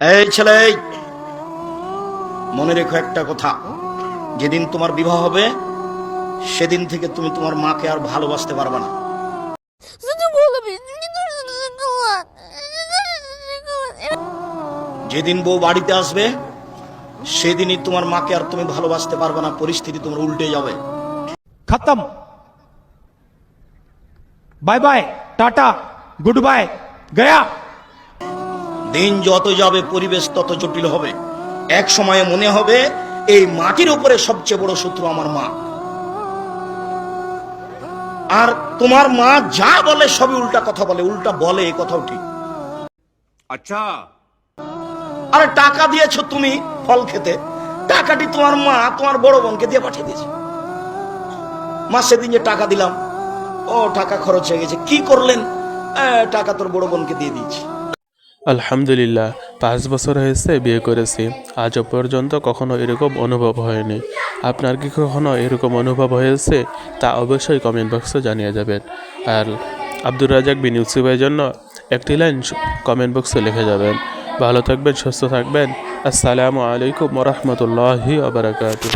এই ছেলে, মনে রেখো একটা কথা। যেদিন তোমার বিবাহ হবে, সেদিন থেকে তুমি তোমার মাকে আর ভালোবাসতে পারবে না। যেদিন বউ বাড়িতে আসবে, সেদিনই তোমার মাকে আর তুমি ভালোবাসতে পারবে না। পরিস্থিতি তোমার উল্টে যাবে। খতম। Bye bye, tata, good bye, Gaya. দিন যত যাবে পরিবেশ তত জটিল হবে। এক সময়ে মনে হবে এই মাটির উপরে সবচেয়ে বড় শত্রু আমার মা। আর তোমার মা যা বলে সবই উল্টা কথা বলে উল্টা বলে এই কথাও ঠিক। আচ্ছা। আরে টাকা দিয়েছ তুমি ফল খেতে টাকাটি তোমার মা তোমার বড় বোনকে দিয়ে পাঠিয়ে দিয়েছে। মা সেদিন যে টাকা দিলাম ও টাকা খরচ হয়ে গেছে কি করলেন? টাকা তোর বড় বোনকে দিয়ে দিয়েছি। আলহামদুলিল্লাহ, পাঁচ বছর হয়েছে বিয়ে করেছি। আজও পর্যন্ত কখনো এরকম অনুভব হয়নি। আপনার কি কখনো এরকম অনুভব হয়েছে? তা অবশ্যই কমেন্ট বক্সে জানিয়ে যাবেন। আর আব্দুর রাজাক বিন ইউসুফের জন্য একটি লাইন কমেন্ট বক্সে লিখে যাবেন। ভালো থাকবেন, সুস্থ থাকবেন। আসসালামু আলাইকুম রহমতুল্লাহি আবরাকাতুহ